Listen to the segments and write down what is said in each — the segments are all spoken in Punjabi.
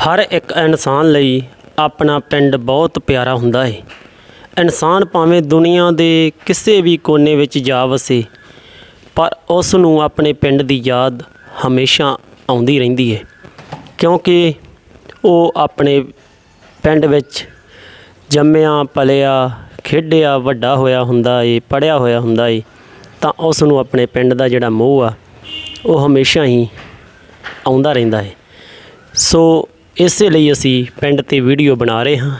ਹਰ ਇੱਕ ਇਨਸਾਨ ਲਈ ਆਪਣਾ ਪਿੰਡ ਬਹੁਤ ਪਿਆਰਾ ਹੁੰਦਾ ਹੈ ਇਨਸਾਨ ਭਾਵੇਂ ਦੁਨੀਆ ਦੇ ਕਿਸੇ ਵੀ ਕੋਨੇ ਵਿੱਚ ਜਾ ਵਸੇ, ਪਰ ਉਸ ਨੂੰ ਆਪਣੇ ਪਿੰਡ ਦੀ ਯਾਦ ਹਮੇਸ਼ਾ ਆਉਂਦੀ ਰਹਿੰਦੀ ਹੈ ਕਿਉਂਕਿ ਉਹ ਆਪਣੇ ਪਿੰਡ ਵਿੱਚ ਜੰਮਿਆ, ਪਲਿਆ, ਖੇਡਿਆ, ਵੱਡਾ ਹੋਇਆ ਹੁੰਦਾ ਏ ਪੜਿਆ ਹੋਇਆ ਹੁੰਦਾ ਏ, ਤਾਂ ਉਸ ਨੂੰ ਆਪਣੇ ਪਿੰਡ ਦਾ ਜਿਹੜਾ ਮੋਹ ਆ, ਉਹ ਹਮੇਸ਼ਾ ਹੀ ਆਉਂਦਾ ਰਹਿੰਦਾ ਹੈ ਸੋ ਇਸੇ ਲਈ ਅਸੀਂ ਪਿੰਡ ਤੇ ਵੀਡੀਓ ਬਣਾ ਰਹੇ ਹਾਂ।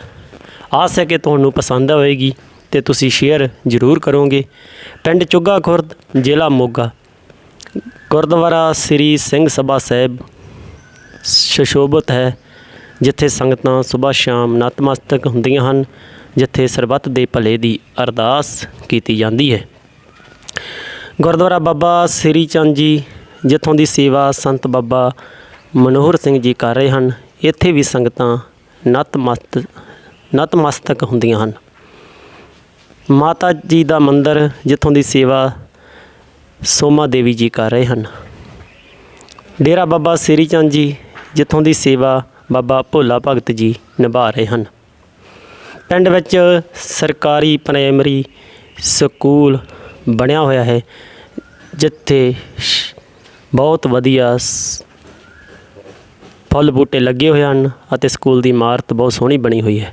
ਆਸ ਹੈ ਕਿ ਤੁਹਾਨੂੰ ਪਸੰਦ ਆਵੇਗੀ ਤੇ ਤੁਸੀਂ ਸ਼ੇਅਰ ਜ਼ਰੂਰ ਕਰੋਗੇ। ਪਿੰਡ ਚੁੱਗਾ ਖੁਰਦ, ਜ਼ਿਲ੍ਹਾ ਮੋਗਾ। ਗੁਰਦੁਆਰਾ ਸ੍ਰੀ ਸਿੰਘ ਸਭਾ ਸਾਹਿਬ ਸ਼ਸ਼ੋਭਤ ਹੈ, ਜਿੱਥੇ ਸੰਗਤਾਂ ਸਵੇਰ ਸ਼ਾਮ ਨਤਮਸਤਕ ਹੁੰਦੀਆਂ ਹਨ, ਜਿੱਥੇ ਸਰਬੱਤ ਦੇ ਭਲੇ ਦੀ ਅਰਦਾਸ ਕੀਤੀ ਜਾਂਦੀ ਹੈ। ਗੁਰਦੁਆਰਾ ਬਾਬਾ ਸ੍ਰੀ ਚੰਦ ਜੀ, ਜਿੱਥੋਂ ਦੀ ਸੇਵਾ ਸੰਤ ਬਾਬਾ ਮਨੋਹਰ ਸਿੰਘ ਜੀ ਕਰ ਰਹੇ ਹਨ ਇੱਥੇ ਵੀ ਸੰਗਤਾਂ ਨਤਮਸਤ ਨਤਮਸਤਕ ਹੁੰਦੀਆਂ ਹਨ। ਮਾਤਾ ਜੀ ਦਾ ਮੰਦਿਰ ਜਿੱਥੋਂ ਦੀ ਸੇਵਾ ਸੋਮਾ ਦੇਵੀ ਜੀ ਕਰ ਰਹੇ ਹਨ। ਡੇਰਾ ਬਾਬਾ ਸ੍ਰੀ ਚੰਦ ਜੀ ਜਿੱਥੋਂ ਦੀ ਸੇਵਾ ਬਾਬਾ ਭੋਲਾ ਭਗਤ ਜੀ ਨਿਭਾ ਰਹੇ ਹਨ। ਪਿੰਡ ਵਿੱਚ ਸਰਕਾਰੀ ਪ੍ਰਾਇਮਰੀ ਸਕੂਲ ਬਣਿਆ ਹੋਇਆ ਹੈ, ਜਿੱਥੇ ਬਹੁਤ ਵਧੀਆ ਸ- ਫੁੱਲ ਬੂਟੇ ਲੱਗੇ ਹੋਏ ਹਨ ਅਤੇ ਸਕੂਲ ਦੀ ਇਮਾਰਤ ਬਹੁਤ ਸੋਹਣੀ ਬਣੀ ਹੋਈ ਹੈ।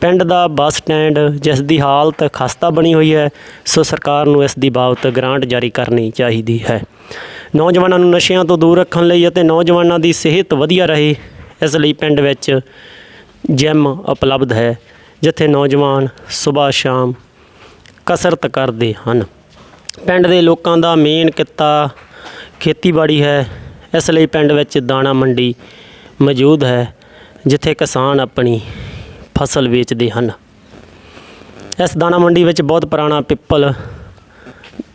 ਪਿੰਡ ਦਾ ਬੱਸ ਸਟੈਂਡ ਜਿਸ ਦੀ ਹਾਲਤ ਖਸਤਾ ਬਣੀ ਹੋਈ ਹੈ, ਸੋ ਸਰਕਾਰ ਨੂੰ ਇਸ ਦੀ ਬਾਬਤ ਗ੍ਰਾਂਟ ਜਾਰੀ ਕਰਨੀ ਚਾਹੀਦੀ ਹੈ। ਨੌਜਵਾਨਾਂ ਨੂੰ ਨਸ਼ਿਆਂ ਤੋਂ ਦੂਰ ਰੱਖਣ ਲਈ ਅਤੇ ਨੌਜਵਾਨਾਂ ਦੀ ਸਿਹਤ ਵਧੀਆ ਰਹੇ, ਇਸ ਲਈ ਪਿੰਡ ਵਿੱਚ ਜਿਮ ਉਪਲਬਧ ਹੈ, ਜਿੱਥੇ ਨੌਜਵਾਨ ਸਵੇਰ ਸ਼ਾਮ ਕਸਰਤ ਕਰਦੇ ਹਨ। ਪਿੰਡ ਦੇ ਲੋਕਾਂ ਦਾ ਮੇਨ ਕਿੱਤਾ ਖੇਤੀਬਾੜੀ ਹੈ ਇਸ ਲਈ ਪਿੰਡ ਵਿੱਚ ਦਾਣਾ ਮੰਡੀ ਮੌਜੂਦ ਹੈ, ਜਿੱਥੇ ਕਿਸਾਨ ਆਪਣੀ ਫਸਲ ਵੇਚਦੇ ਹਨ। ਇਸ ਦਾਣਾ ਮੰਡੀ ਵਿੱਚ ਬਹੁਤ ਪੁਰਾਣਾ ਪਿੱਪਲ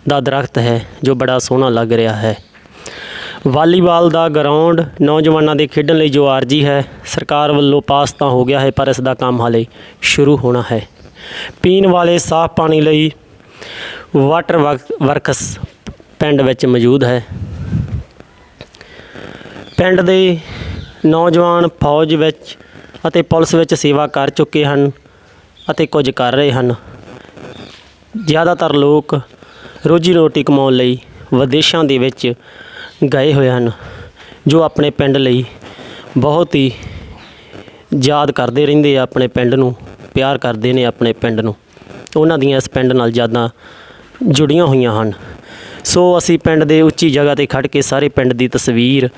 ਦਾ ਦਰਖਤ ਹੈ, ਜੋ ਬੜਾ ਸੋਹਣਾ ਲੱਗ ਰਿਹਾ ਹੈ। ਵਾਲੀਬਾਲ ਦਾ ਗਰਾਊਂਡ ਨੌਜਵਾਨਾਂ ਦੇ ਖੇਡਣ ਲਈ ਜੋ ਆਰਜੀ ਹੈ, ਸਰਕਾਰ ਵੱਲੋਂ ਪਾਸ ਤਾਂ ਹੋ ਗਿਆ ਹੈ, ਪਰ ਇਸ ਦਾ ਕੰਮ ਹਾਲੇ ਸ਼ੁਰੂ ਹੋਣਾ ਹੈ। ਪੀਣ ਵਾਲੇ ਸਾਫ਼ ਪਾਣੀ ਲਈ ਵਾਟਰ ਵਰਕ- ਵਰਕਸ ਪਿੰਡ ਵਿੱਚ ਮੌਜੂਦ ਹੈ। ਪਿੰਡ ਦੇ ਨੌਜਵਾਨ ਫੌਜ ਵਿੱਚ ਅਤੇ ਪੁਲਿਸ ਵਿੱਚ ਸੇਵਾ ਕਰ ਚੁੱਕੇ ਹਨ ਅਤੇ ਕੁਝ ਕਰ ਰਹੇ ਹਨ। ਜ਼ਿਆਦਾਤਰ ਲੋਕ ਰੋਜੀ ਰੋਟੀ ਕਮਾਉਣ ਲਈ ਵਿਦੇਸ਼ਾਂ ਦੇ ਵਿੱਚ ਗਏ ਹੋਏ ਹਨ, ਜੋ ਆਪਣੇ ਪਿੰਡ ਲਈ ਬਹੁਤ ਹੀ ਯਾਦ ਕਰਦੇ ਰਹਿੰਦੇ ਆ, ਆਪਣੇ ਪਿੰਡ ਨੂੰ ਪਿਆਰ ਕਰਦੇ ਨੇ ਆਪਣੇ ਪਿੰਡ ਨੂੰ। ਉਹਨਾਂ ਦੀਆਂ ਇਸ ਪਿੰਡ ਨਾਲ ਯਾਦਾਂ ਜੁੜੀਆਂ ਹੋਈਆਂ ਹਨ। ਸੋ ਅਸੀਂ ਪਿੰਡ ਦੇ ਉੱਚੀ ਜਗ੍ਹਾ ਤੇ ਖੜ ਕੇ ਸਾਰੇ ਪਿੰਡ ਦੀ ਤਸਵੀਰ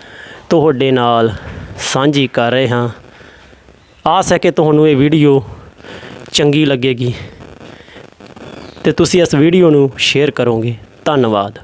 ਤੁਹਾਡੇ ਨਾਲ ਸਾਂਝੀ ਕਰ ਰਹੇ ਹਾਂ। ਆਸ ਹੈ ਕਿ ਤੁਹਾਨੂੰ ਇਹ ਵੀਡੀਓ ਚੰਗੀ ਲੱਗੇਗੀ ਤੇ ਤੁਸੀਂ ਇਸ ਵੀਡੀਓ ਨੂੰ ਸ਼ੇਅਰ ਕਰੋਗੇ। ਧੰਨਵਾਦ।